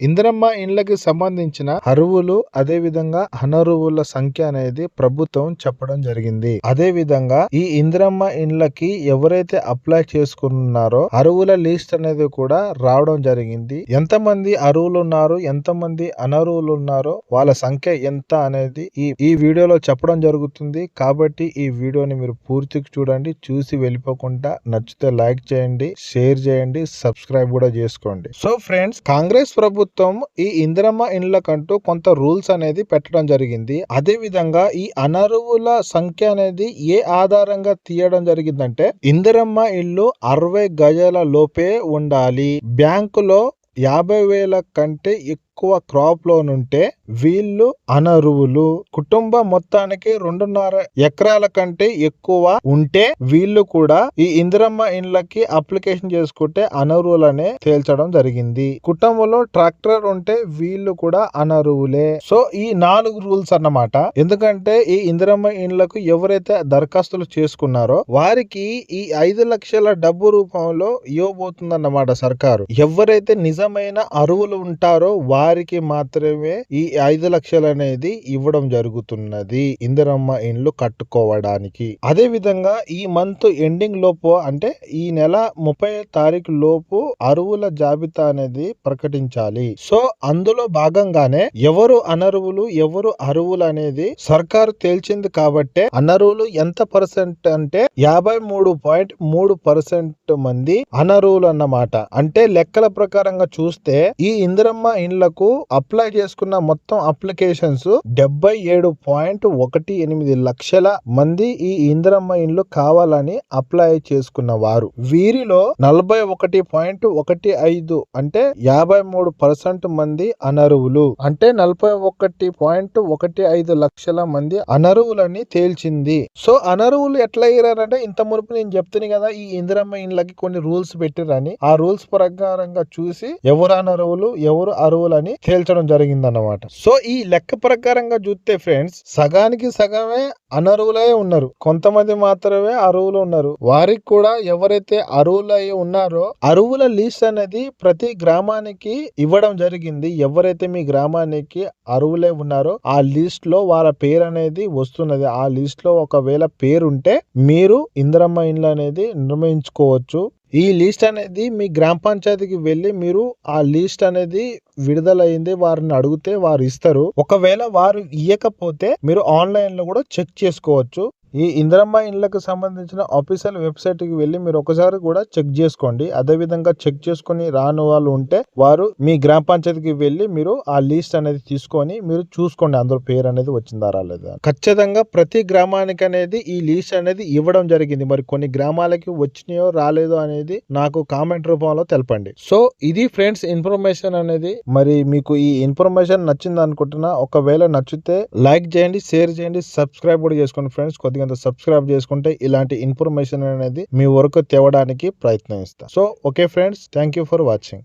ఇందిరమ్మ ఇండ్లకి సంబంధించిన అరువులు అదే విధంగా అనరువుల సంఖ్య అనేది ప్రభుత్వం చెప్పడం జరిగింది. అదే విధంగా ఈ ఇందిరమ్మ ఇండ్లకి ఎవరైతే అప్లై చేసుకున్నారో అరువుల లిస్ట్ అనేది కూడా రావడం జరిగింది. ఎంత మంది అరువులు ఉన్నారు ఎంత మంది అనరువులు ఉన్నారో వాళ్ళ సంఖ్య ఎంత అనేది ఈ ఈ వీడియోలో చెప్పడం జరుగుతుంది. కాబట్టి ఈ వీడియోని మీరు పూర్తిగా చూడండి చూసి వెళ్ళిపోకుండా నచ్చితే లైక్ చేయండి షేర్ చేయండి సబ్స్క్రైబ్ కూడా చేసుకోండి. సో ఫ్రెండ్స్ కాంగ్రెస్ ప్రభుత్వం ఈ ఇందిరమ్మ ఇండ్లకంటూ కొంత రూల్స్ అనేది పెట్టడం జరిగింది. అదే విధంగా ఈ అనరువుల సంఖ్య అనేది ఏ ఆధారంగా తీయడం జరిగిందంటే ఇందిరమ్మ ఇల్లు అరవై గజాల లోపే ఉండాలి. బ్యాంకులో యాభై వేల కంటే ఎక్కువ క్రాప్ లోన్ ఉంటే వీళ్ళు అనరువులు కుటుంబం మొత్తానికి రెండున్నర ఎకరాల కంటే ఎక్కువ ఉంటే వీళ్ళు కూడా ఈ ఇందిరమ్మ ఇండ్లకి అప్లికేషన్ చేసుకుంటే అనరువులనే తేల్చడం జరిగింది. కుటుంబంలో ట్రాక్టర్ ఉంటే వీళ్ళు కూడా అనరువులే సో ఈ నాలుగు రూల్స్ అన్నమాట. ఎందుకంటే ఈ ఇందిరమ్మ ఇండ్లకు ఎవరైతే దరఖాస్తులు చేసుకున్నారో వారికి ఈ ఐదు లక్షల డబ్బు రూపంలో ఇవ్వబోతుందన్నమాట సర్కారు. ఎవరైతే నిజమైన అరువులు ఉంటారో వారికి మాత్రమే ఈ ఐదు లక్షలు అనేది ఇవ్వడం జరుగుతున్నది ఇందిరమ్మ ఇండ్లు కట్టుకోవడానికి. అదే విధంగా ఈ మంత్ ఎండింగ్ లోపు అంటే ఈ నెల ముప్పై తారీఖు లోపు అరువుల జాబితా అనేది ప్రకటించాలి. సో అందులో భాగంగానే ఎవరు అనర్వులు ఎవరు అరువులు అనేది సర్కారు తేల్చింది కాబట్టే అనరువులు ఎంత పర్సెంట్ అంటే యాభై మూడు పాయింట్ మూడు పర్సెంట్ మంది అనరువులు అన్నమాట. అంటే లెక్కల ప్రకారంగా చూస్తే ఈ ఇందిరమ్మ ఇండ్లకు అప్లై చేసుకున్న మొత్తం అప్లికేషన్స్ డెబ్బై ఏడు పాయింట్ ఒకటి ఎనిమిది లక్షల మంది ఈ ఇందిరమ్మ ఇండ్లు కావాలని అప్లై చేసుకున్న వారు వీరిలో నలభై ఒకటి పాయింట్ ఒకటి ఐదు అంటే యాభై మూడు పర్సెంట్ మంది అనరువులు అంటే నలభై ఒకటి పాయింట్ ఒకటి ఐదు లక్షల మంది అనరువులని తేల్చింది. సో అనరువులు ఎట్లా అయ్యారంటే ఇంత మునుపు నేను చెప్తున్నాను కదా ఈ ఇందిరమ్మ ఇండ్లకి కొన్ని రూల్స్ పెట్టిరని ఆ రూల్స్ ప్రకారంగా చూసి ఎవరు అనర్హులు ఎవరు అని తేల్చడం జరిగింది అన్నమాట సో ఈ లెక్క ప్రకారంగా చూస్తే ఫ్రెండ్స్ సగానికి సగమే అనరువులే ఉన్నారు. కొంతమంది మాత్రమే అరువులు ఉన్నారు. వారికి కూడా ఎవరైతే అరువులై ఉన్నారో అరువుల లిస్ట్ అనేది ప్రతి గ్రామానికి ఇవ్వడం జరిగింది. ఎవరైతే మీ గ్రామానికి అరువులే ఉన్నారో ఆ లిస్ట్లో వాళ్ళ పేరు అనేది వస్తున్నది. ఆ లిస్ట్లో ఒకవేళ పేరు ఉంటే మీరు ఇందిరమ్మ ఇండ్లు అనేది నిర్మించుకోవచ్చు. ఈ లిస్ట్ అనేది మీ గ్రామ పంచాయతీకి వెళ్ళి మీరు ఆ లిస్ట్ అనేది విడుదలైంది వారిని అడిగితే వారు ఇస్తారు. ఒకవేళ వారు ఇయ్యకపోతే మీరు ఆన్లైన్లో కూడా చెక్ చేసుకోవచ్చు. ఈ ఇందిరమ్మ ఇండ్లకు సంబంధించిన ఆఫీషియల్ వెబ్సైట్కి వెళ్ళి మీరు ఒకసారి కూడా చెక్ చేసుకోండి. అదే విధంగా చెక్ చేసుకొని రాని వాళ్ళు ఉంటే వారు మీ గ్రామ పంచాయతీకి వెళ్ళి మీరు ఆ లిస్ట్ అనేది తీసుకొని మీరు చూసుకోండి అందులో పేరు అనేది వచ్చిందా రాలేదా. ఖచ్చితంగా ప్రతి గ్రామానికి అనేది ఈ లిస్ట్ అనేది ఇవ్వడం జరిగింది. మరి కొన్ని గ్రామాలకి వచ్చినాయో రాలేదో అనేది నాకు కామెంట్ రూపంలో తెలపండి. సో ఇది ఫ్రెండ్స్ ఇన్ఫర్మేషన్ అనేది. మరి మీకు ఈ ఇన్ఫర్మేషన్ నచ్చింది అనుకుంటున్నా ఒకవేళ నచ్చితే లైక్ చేయండి షేర్ చేయండి సబ్స్క్రైబ్ కూడా చేసుకోండి ఫ్రెండ్స్ కొద్దిగా సబ్స్క్రైబ్ చేసుకుంటే ఇలాంటి ఇన్ఫర్మేషన్ అనేది మీ వరకు తేవడానికి ప్రయత్నిస్తా. So okay friends thank for watching